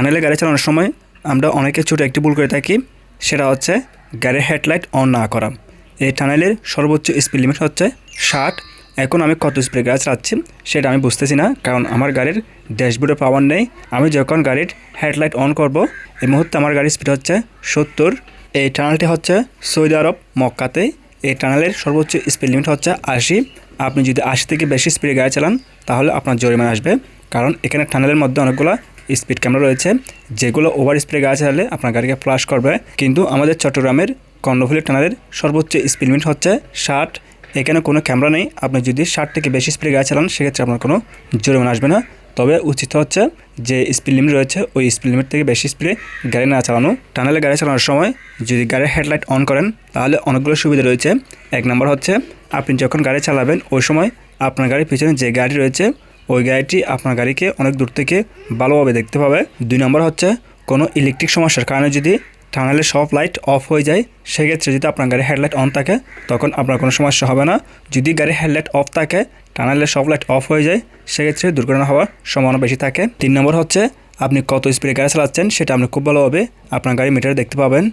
টানেলে গাড়ি চালানোর সময় আমরা অনেকে ছোটো একটি ভুল করে থাকি, সেটা হচ্ছে গাড়ির হেডলাইট অন না করা। এই টানেলের সর্বোচ্চ স্পিড লিমিট হচ্ছে ষাট। এখন আমি কত স্পিডে গাড়ি চালাচ্ছি, সেটা আমি বুঝতেছি না, কারণ আমার গাড়ির ড্যাশবোর্ডে পাওয়ার নেই। আমি যখন গাড়ির হেডলাইট অন করব, এই মুহূর্তে আমার গাড়ির স্পিড হচ্ছে সত্তর। এই টানেলটি হচ্ছে সৌদি আরব মক্কাতে। এই টানেলের সর্বোচ্চ স্পিড লিমিট হচ্ছে আশি। আপনি যদি আশি থেকে বেশি স্পিডে গাড়ি চালান, তাহলে আপনার জরিমানা আসবে। কারণ এখানে টানেলের মধ্যে অনেকগুলো স্পিড ক্যামেরা রয়েছে, যেগুলো ওভার স্পিডে গাড়ি চালালে আপনার গাড়িকে ফ্লাশ করবে। কিন্তু আমাদের চট্টগ্রামের কর্ণফুলি টানেলের সর্বোচ্চ স্পিড লিমিট হচ্ছে ষাট। এখানে কোনো ক্যামেরা নেই। আপনি যদি ষাট থেকে বেশি স্পিডে গাড়ি চালান, সেক্ষেত্রে আপনার কোনো জরিমানা আসবে না। তবে উচিত হচ্ছে যে স্পিড লিমিট রয়েছে, ওই স্পিড লিমিট থেকে বেশি স্পিডে গাড়ি না চালানো। টানেলে গাড়ি চালানোর সময় যদি গাড়ির হেডলাইট অন করেন, তাহলে অনেকগুলো সুবিধা রয়েছে। এক নম্বর হচ্ছে, আপনি যখন গাড়ি চালাবেন, ওই সময় আপনার গাড়ির পিছনে যে গাড়ি রয়েছে ওই গাড়িটি আপনার গাড়িকে অনেক দূর থেকে ভালোভাবে দেখতে পাবে। দুই নম্বর হচ্ছে, কোনো ইলেকট্রিক সমস্যার কারণে যদি টানেলের সব লাইট অফ হয়ে যায়, সেক্ষেত্রে যদি আপনার গাড়ির হেডলাইট অন থাকে, তখন আপনার কোনো সমস্যা হবে না। যদি গাড়ির হেডলাইট অফ থাকে টানেলের সব লাইট অফ হয়ে যায়, সেক্ষেত্রে দুর্ঘটনা হওয়ার সম্ভাবনা বেশি থাকে। তিন নম্বর হচ্ছে, আপনি কত স্পিডে গাড়ি চালাচ্ছেন, সেটা আপনি খুব ভালোভাবে আপনার গাড়ি মিটারে দেখতে পাবেন।